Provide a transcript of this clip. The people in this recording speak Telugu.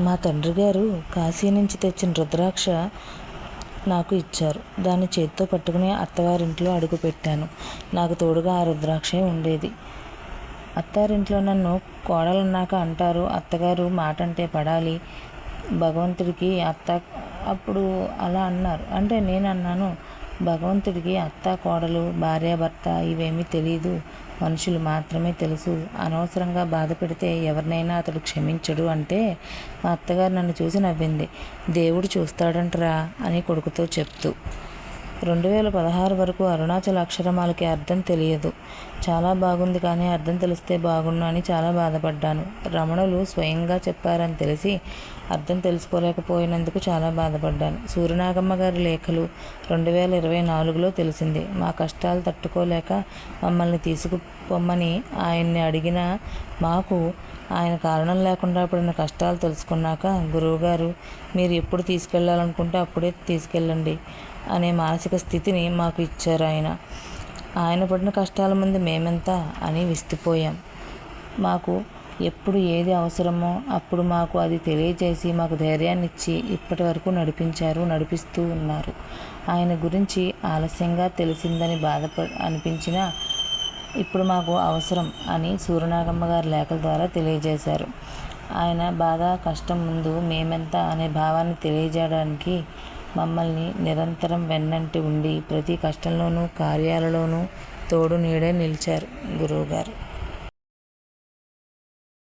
మా తండ్రి గారు కాశీ నుంచి తెచ్చిన రుద్రాక్ష నాకు ఇచ్చారు. దాన్ని చేత్తో పట్టుకుని అత్తవారింట్లో అడుగుపెట్టాను నాకు తోడుగా ఆ రుద్రాక్షే ఉండేది. అత్తారింట్లో నన్ను కోడలన్నాక అంటారు అత్తగారు మాట అంటే పడాలి. భగవంతుడికి అత్త అప్పుడు అలా అన్నారు. అంటే నేను అన్నాను భగవంతుడికి అత్త కోడలు భార్యాభర్త ఇవేమీ తెలియదు మనుషులు మాత్రమే తెలుసు. అనవసరంగా బాధ పెడితే ఎవరినైనా అతడు క్షమించడు అంటే మా అత్తగారు నన్ను చూసి నవ్వింది. దేవుడు చూస్తాడంటరా అని కొడుకుతో చెప్తూ రెండు వేల పదహారు వరకు అరుణాచల అక్షరమాలకి అర్థం తెలియదు. చాలా బాగుంది కానీ అర్థం తెలిస్తే బాగుండు అని చాలా బాధపడ్డాను. రమణులు స్వయంగా చెప్పారని తెలిసి అర్థం తెలుసుకోలేకపోయినందుకు చాలా బాధపడ్డాను. సూర్యనాగమ్మ గారి లేఖలు రెండు వేల ఇరవై నాలుగులో తెలిసింది. మా కష్టాలు తట్టుకోలేక మమ్మల్ని తీసుకుపోమ్మని ఆయన్ని అడిగిన మాకు ఆయన కారణం లేకుండా పడిన కష్టాలు తెలుసుకున్నాక గురువుగారు మీరు ఎప్పుడు తీసుకెళ్ళాలనుకుంటే అప్పుడే తీసుకెళ్ళండి. అనే మానసిక స్థితిని మాకు ఇచ్చారు ఆయన. ఆయన పడిన కష్టాల ముందు మేమెంత అని విస్తుపోయాం. మాకు ఎప్పుడు ఏది అవసరమో అప్పుడు మాకు అది తెలియజేసి మాకు ధైర్యాన్ని ఇచ్చి ఇప్పటి వరకు నడిపించారు నడిపిస్తూ ఉన్నారు. ఆయన గురించి ఆలస్యంగా తెలిసిందని బాధప అనిపించిన ఇప్పుడు మాకు అవసరం అని సూర్యనాగమ్మ గారి లేఖల ద్వారా తెలియజేశారు. ఆయన బాధ కష్టం ముందు మేమెంత అనే భావాన్ని తెలియజేయడానికి మమ్మల్ని నిరంతరం వెన్నంటి ఉండి ప్రతి కష్టంలోనూ కార్యాలలోనూ తోడు నీడే నిలిచారు గురువుగారు.